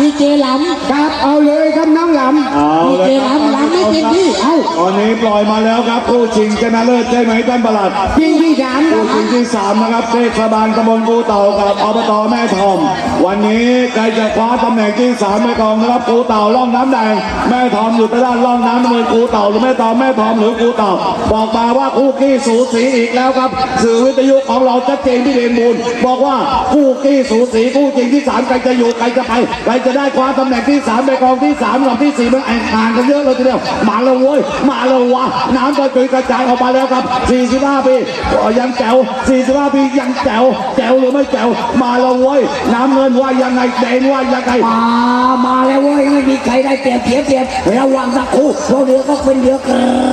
ดีเจหลำครับเอาเลยครับน้องหลำเอาดีเลเจยหลำหลำไม่เต็มที่เอ้าตอนนี้ปล่อยมาแล้วครับผู้ชิงชนะเลิศใช่ไหมท่านประหลัด จริงที่สามนะผู้คชิรับงที่สามนะครับเทศบาลตำบลกูเต่ากับอบตแม่ทอม วันนี้ใครจะคว้าตำแหน่งที่สามไปกองนะครับกูเต่าล่องน้ำแดงแม่ทอมอยู่ทางด้านล่องน้ำน้ำเงินกูเต่าหรือแม่ทอมแม่ทอมหรือกูเต่า บอกมาว่าคู่ขี้สูสีอีกแล้วครับสื่อวิทยุของเราชัดเจนที่เดนบูลบอกว่าคู่ขี้สูสีคู่จริงที่สามใครจะอยู่ใครจะไปใครจะได้คว้าตำแหน่งที่สามไปกองที่สามกับที่สี่มันแข่งขันกันเยอะเลยทีเดียวมาเลยเว้ยมาเลยวะน้ำกระจุยกระจายออกมาแล้วครับ 45 ปียังแจ๋ว45 ปียังแจ๋วแจ๋วหรือไม่แจ๋วมาเลยเว้ยน้ำเงินว่ายังไงแดงว่ายังไงมามาแล้วเว้ยไม่มีใครได้เปรียบเสียเปรียบระวังสักครู่เพราะเรือก็เป็นเรือก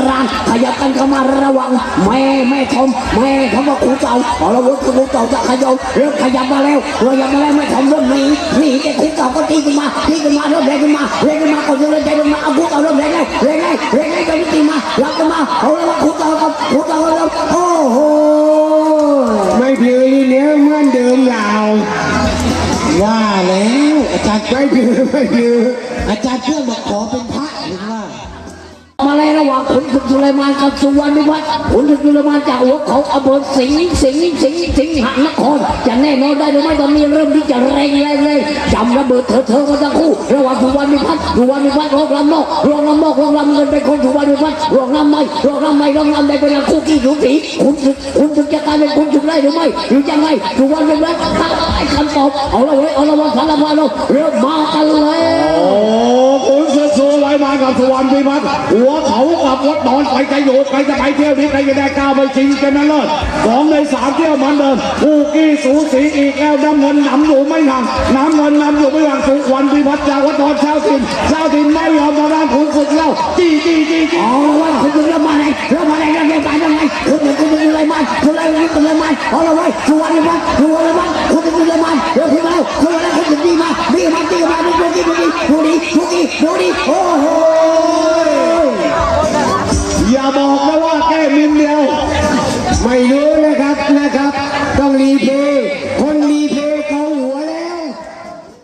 ลางขยับกันเข้ามาระวังแม่แม่ทอมแม่ทอมว่ากูเต่าเอาละเว้ยกูเต่าจะขยับเริ่มขยับมาแล้วเราขยับมาแล้วแม่ทอมเริ่มห นีหนีแต่กูเต่าก็ตีกันมาตีกันมาเริ่มแรงขึ้นมาแรงขึ้นมาก็ยังเริ่มใจลงมาเอากูเต่าเริ่มแรงเล้วแรงเล้วแรงแล้วไปตีมารักกันมาเอาละว่ากูเต่ากับกูเต่าเริ่มโอ้โหไม่เพียงเนื้อเหมือนเดิมเราว่าแล้วอาจารย์ไม่เพียงไม่เพียงอาจารย์เพื่อนบอกขอเป็น ศึกสุไลมานกับสุวรรณวัฒน์ขุนศึกสุไลมานจากหัวเขาอำเภอสิงห์สิงห์สิงห์สิงห์หันนครจะแน่นอนได้หรือไม่ตอนนี้เริ่มที่จะแรงแรงเลยจำระเบิดเถอะเถอะกันทั้งคู่ระหว่างสุวรรณวัฒน์สุวรรณวัฒน์รองลำนอกรองลำนอกรองลำเงินเป็นคนสุวรรณวัฒน์รองลำไม่รองลำไม่รองลำใดเป็นคู่ขี้สูสีขุนศึกขุนศึกจะกลายเป็นขุนศึกได้หรือไม่หรือยังไงสุวรรณวัฒน์ให้คำตอบเอาละเว้ยเอาละวันสารพัดเราเริ่มมากันแล้วโอ้ขุนศึ มานกับสุวรรณพิพัฒน์หัวเขากับวัดนอนไปใจะอยู่ใครจะไปเที่ยวนี้ใครจะได้ก้าวไปชิงชนนั่นเลิศสองในสามเที่ยวมันเดินผู้กี้สูสีอีกแล้วน้ำเงินนำอยู่ไม่ห่างน้ำเงินนำอยู่ไม่ห่าง อย่าบอกนะว่าแค่มินเดียว ไม่รู้นะครับนะครับ ต้องรีเพย์คนรีเพย์เขาหัวแล้ว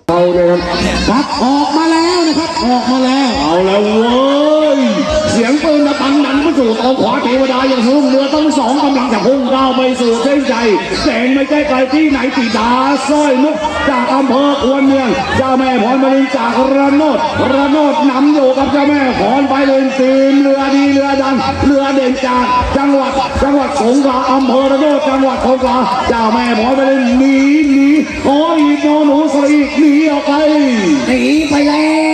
เอานะครับครับออกมาแล้วนะครับ ออกมาแล้วเอาแล้วเว้ย เสียงปืนนะปันนันก็ สู่เอาขวาเทวดาอย่างรุ่งเรือทั้งสองกำลังจะพุ่งก้าวไปสู่เส้นใจแสงไม่ใช่ไกลที่ไหนติดาสร้อยมุกจากอำเภอควนเมืองเจ้าแม่พรมรินจากระโนดระโนดนำอยู่กับเจ้าแม่พรไปเลยทีมเรือดีเรือดังเรือเด่นจากจังหวัดจังหวัดสงขลาอำเภอระโนดจังหวัดสงขลาเจ้าแม่พรไปเลยหนีหนีขออีกนหนูสลีหนีออกไปหนีไปแล้ว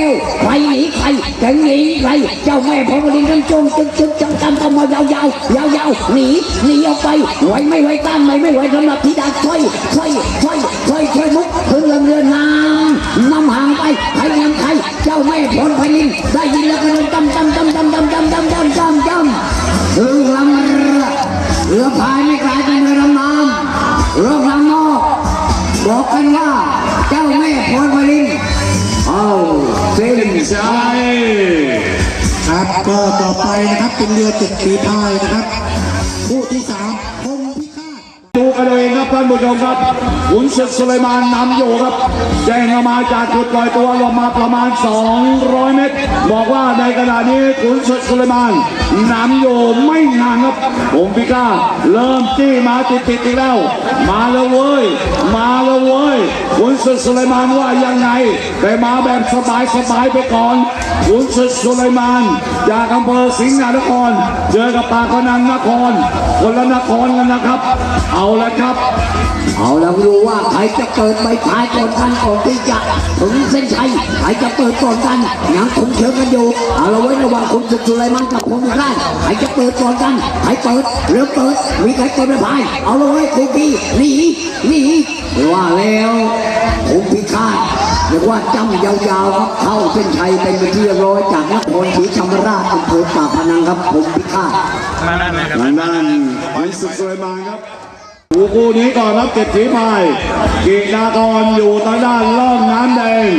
ใครหนีใครจะหนีใครเจ้าแม่พรลินทั้งจงจึ๊กจึ๊กจังจังทำมายาวยาวยาวยาวหนีหนีออกไปไหวไม่ไหวต้านไม่ไม่ไหวสำหรับธิดาช่วยช่วยช่วยช่วยช่วยมุกถึงเรือเรือนางนำห่างไปใครนำใครเจ้าแม่พรพนินได้ยินแล้วก็เดินจำจำจำจำจำจำจำจำจำจำถึงลำเรือเรือพายไม่กลายเป็นเรือลำน้ำเรือ ส้นใช่ครับก็ต่อไปนะครับเป็นเรือติดปีพายนะครับ ท่านผู้ชมครับขุนศึกสุไลมานนำอยู่ครับ แจ้งออกมาจากจุดปล่อยตัวลงมาประมาณ 200 เมตร บอกว่าในขณะนี้ขุนศึกสุไลมานนำอยู่ไม่นานครับผมพิก้าเริ่มจี้มาติดติดอีกแล้ว มาแล้วเว้ย มาแล้วเว้ยขุนศึกสุไลมานว่ายังไงแต่มาแบบสบายสบายไปก่อนขุนศึกสุไลมานจากอำเภอสิงห์นคร เจอกับปากพนังนคร คนละนครกันนะครับ เอาละครับเอาแล้วดูว่าใครจะเปิดใบพายก่อนกันก่อนที่จะถึงเส้นชัยใครจะเปิดก่อนกันยังคงเชิงกันอยู่เอาละไว้ระหว่างคุณสุดสุไลมันกับคุณพิฆาตใครจะเปิดก่อนกันใครเปิดหรือเปิดมีใครเปิดใบพายเอาละไว้คุณพี่หนีหนีว่าแล้วคุณพิฆาตเรียกว่าจำยาวๆครับเข้าเส้นชัยเป็นที่เรียบร้อยจากนครศรีธรรมราชอำเภอปากพนังครับคุณพิฆาตทางด้านขุนศึกสุไลมานครับ คู่คู่นี้ก่อนครับเจ็ดสีพายกีฬากรอยู่ทางด้านล่องน้ำแดง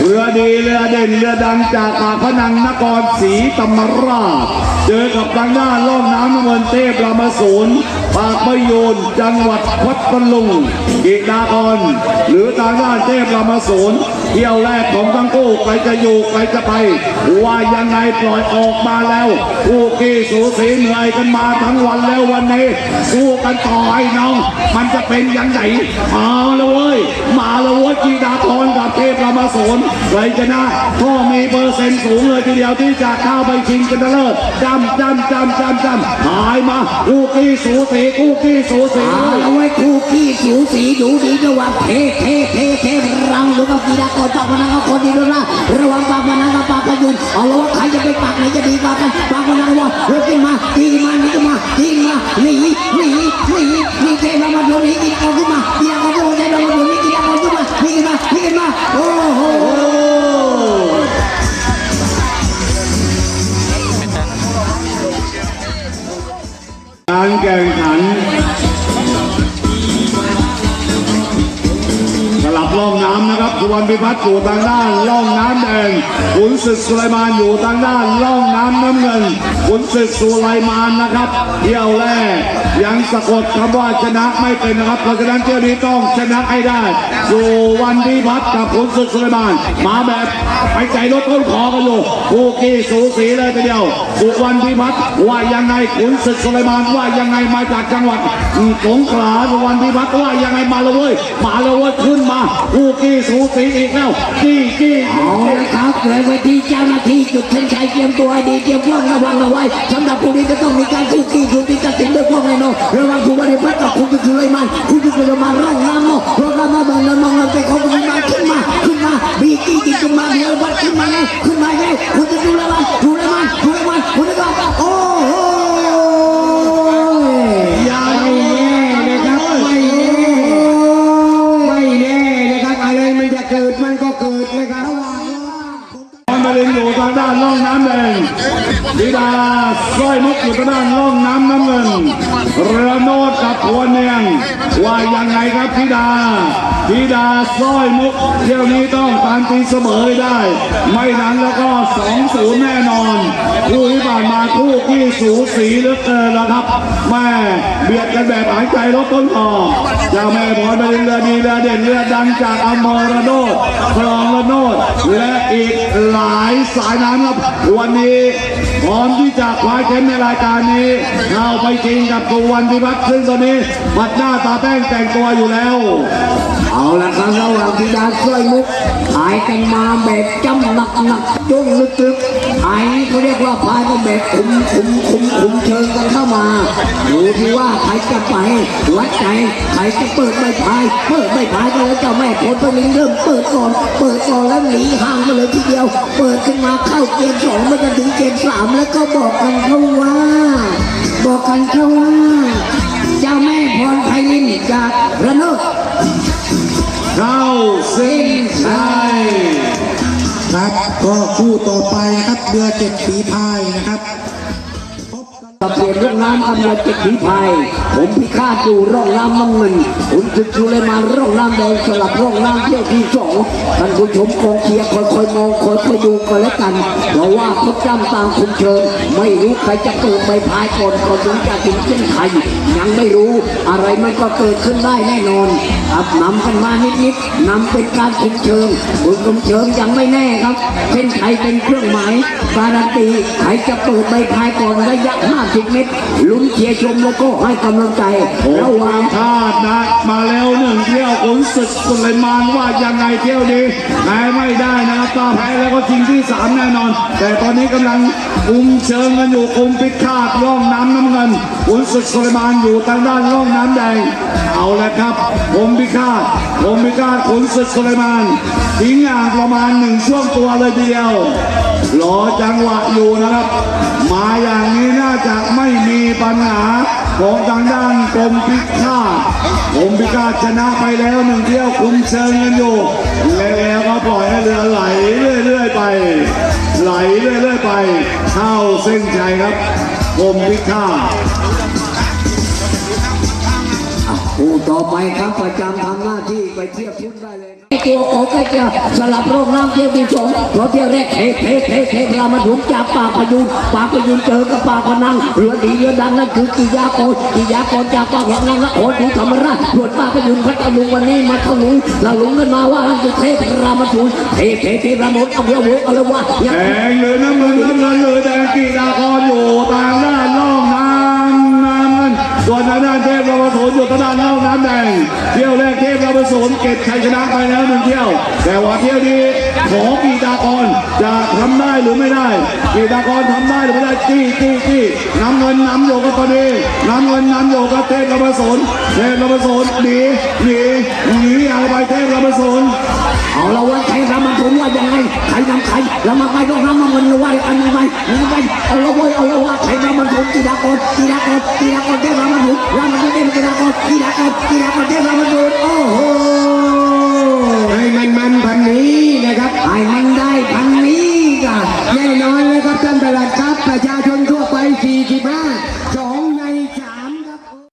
เรือดีเรือเด่นเรือดังจากปากพนังนครศรีธรรมราช เจอกับทางด้านล่องน้ำน้ำเงินเทพรามาศูนย์ปากมะยูนจังหวัดพัทลุงกิดากรหรือทางด้านเทพรามาศูนย์ เที่ยวแรกของทั้งคู่ใครจะอยู่ใครจะไป ว่ายังไงปล่อยออกมาแล้วคู่กี้สูสีเหนื่อยกันมาทั้งวันแล้ววันนี้สู้กันต่อให้น้อง มันจะเป็นยังไงมาล้วเว้ยมาล้วเว้ยกีดาพรกับเทพรามาศูนใครชนะก็มีเปอร์เซ็นต์สูงเลยทีเดียวที่จะเข้าไปชิงกันเลิศจำจำจำจำจำหายมาคู่กี้สูสีคู่กี้สูสีเอาละไว้คู่ ผิวสีดูดีระว่างเทเทเทเทรังหรือกับกีฬากรปากพนังกับคนดีด้วยนะระว่างปากพนังกับปากพยุนเอาละว่าใครจะไปปากไหนจะดีกว่ากันปากพนังว่าลิกขึ้นมาดีมาหนีขึ้นมาดีมาหนีหนีหนีหนีเทมามาโดนหนีกีฬากรขึ้นมากีฬากรขึ้นมาเทมาโดนหนีกีฬากรขึ้นมาหนีขึ้นมาหนีขึ้นมาโอ้โหการแข่งขัน สุวรรณพิพัฒน์อยู่ทางด้านล่องน้ำแดงขุนศึกสุไลมานอยู่ทางด้านล่องน้ำน้ำเงินขุนศึกสุไลมานนะครับเที่ยวแรกยังสะกดคำว่าชนะไม่เป็นนะครับเพราะฉะนั้นเที่ยวนี้ต้องชนะให้ได้สุวรรณพิพัฒน์กับขุนศึกสุไลมานมาแบบไปใจรถต้นคอกันอยู่คู่กี้สูสีเลยทีเดียวสุวรรณพิพัฒน์ว่ายังไงขุนศึกสุไลมานว่ายังไงมาจากจังหวัดสงขลาสุวรรณพิพัฒน์ว่ายังไงมาเลยเว้ยมาเลยเว้ยขึ้น มาคู่กี้สูสีอีกแล้วจี้จี้เอาละครับเลยเวทีเจ้าหน้าที่จุดเส้นชัยเตรียมตัวให้ดีเตรียมพร้อมระวังเอาไว้สำหรับผู้นี้จะต้องมีการคู่ขี้คู่ตีตัดสินด้วยพวกไอ้น้องระวังผู้บริพัตรกับคุณจุลยมันคุณจุลยมันร่องน้ำเนาะร่องน้ำมาเบิ่น้ำมองน้ำไปของคุณมาขึ้นมาขึ้นมาบีกี้กินขึ้นมาเดี๋ยววัดขึ้นมาไงขึ้นมาไง รือโนดกับพวนเนียงว่ายังไงครับธิดาธิดาสร้อยมุกเที่ยวนี้ต้องการตีเสมอได้ ไม่นั้นแล้วก็สองศูนย์แน่นอนคู่ที่ผ่านมาคู่ที่สูสีเหลือเกินนะครับแม่เบียดกันแบบหายใจลดต้นคอเจ้าแม่พรเป็นเรือดีเรือเด่นเรือดังจากอมรโนดคลองระโนดและอีกหลายสายน้ำครับวันนี้พร้อมที่จะคว้าแชมป์ในรายการนี้เข้าไปจริงกับสุวรรณพิพัฒน์ซึ่งตอนนี้มัดหน้าตาแป้งแต่งตัวอยู่แล้ว เอาละครับระหว่างที่ดาสร้อยมุกหายกันมาแบบจำหนักหนักๆจ้วงลึกๆหายนี่เขาเรียกว่าพายกันแบบขุมขุมขุมขุมเชิงกันเข้ามาดูที่ว่าใครจะไปวัดใจใครจะเปิดไม่พายเปิดไม่พายก็แล้วเจ้าแม่ผลตัวนี้เริ่มเปิดก่อนเปิดก่อนแล้วหนีห่างมาเลยทีเดียว เปิดขึ้นมาเข้าเกมสองมันจะถึงเกมสามแล้วก็บอกกันเขาว่า บอกกันเขาว่าเจ้าแม่พรไพลินจากระเนดเข้าเส้นชัยครับก็คู่ต่อไปนะครับเรือเจ็ดปีพายนะครับับเปลี่ยนร่องน้ำกำลังเจ็ดผีพายผมพิฆาตอยู่ร่องน้ำน้ำเงินคุณจุดชูเลยมาร่องน้ำแดงสลับร่องน้ำเที่ยวที่สองท่านผู้ชมกองเชียร์คอยๆมองคอยๆดูกันแล้วกันเพราะว่าทุกจ้ำตางคุมเชิญ ไม่รู้ใครจะเกิดใบพายก่อนก่อนถึงจะถึงเส้นชัยยังไม่รู้อะไรมันก็เกิดขึ้นได้แน่นอนครับนำกันมานิดๆนำเป็นการคุมเชิงคุณคุมเชิงยังไม่แน่ครับเส้นชัยเป็นเครื่องหมายการันตีใครจะเปิดใบพายก่อนระยะ50เมตรลุ้นเชียร์ชมแล้วก็ให้กำลังใจระหว่างคาดนะมาแล้วหนึ่งเที่ยวขุนศึกสุไลมานว่ายังไงเที่ยวนี้แพ้ไม่ได้นะครับถ้าแพ้แล้วก็ชิงที่สามแน่นอน แต่ตอนนี้กำลังคุมเชิงกันอยู่คุมพิฆาตร่องน้ำน้ำเงินขุนศึกสุไลมานอยู่ทางด้านร่องน้ำแดงเอาละครับผมพิฆาตผมพิฆาตขุนศึกสุไลมานทิ้งอ่างประมาณหนึ่งช่วงตัวเลยทีเดียว รอจังหวะอยู่นะครับ มาอย่างนี้น่าจะไม่มีปัญหาของทางด้านกรมพิฆาตกรมพิฆาตชนะไปแล้วหนึ่งเที่ยวคุมเชิงกันอยู่แล้วก็ปล่อยให้เรือไหลเรื่อยๆไป ไหลเรื่อยๆไป เข้าเส้นชัยครับกรมพิฆาต ผู้ผู้ต่อไปครับประจำทำหน้าที่ไปเทียบชุดได้เลยตัวโอก็จะสลับโรคน้ำเที่ยวที่สองเพราะเที่ยวแรกเทเทเทเทเรามาถุงจากปากพยูนปากพยูนเจอกับปากพนังเรือดีเรือดังนั่นคือกิยากรกิยากรจากปากพนังนครศรีธรรมราชตรวจปากพยูนพัทลุงวันนี้มาทะลุงเราลุงกันมาว่านั่นคือเทพรามาถุนเทเทเทรามาเอาเรือโวอะไรวะแดงหรือน้ำเงินน้ำเงินหรือแดงกีฬากรอยู่ต่างด้านล่องน้ำน้ำเงิน ส่วนทางด้านเทพเราผสมอยู่ทางด้านล่องน้ำแดงเที่ยวแรกเทพเราผสมเก็บชัยชนะไปแล้วหนึ่งเที่ยว แต่ว่าเที่ยวนี้ของกีฬากรจะทำได้หรือไม่ได้กีฬากรทำได้หรือไม่ได้จี้จี้จี้น้ำเงินน้ำโยกับตอนนี้น้ำเงินน้ำโยกับเทพเราผสมเทพเราผสมหนีหนีหนีอาไปเทพเราผสมเอาละว่าใครรามาถุนว่ายังไงใครนำใครเรามาไปต้องน้ำมันว่าอันนี้ไปนี่ไปเอาละเว้ยเอาละว่าใครรามาถุนกีฬากรกีฬากรกีฬากรเทพรามาถุนรา Ramon get Ramon get Ramon get Ramon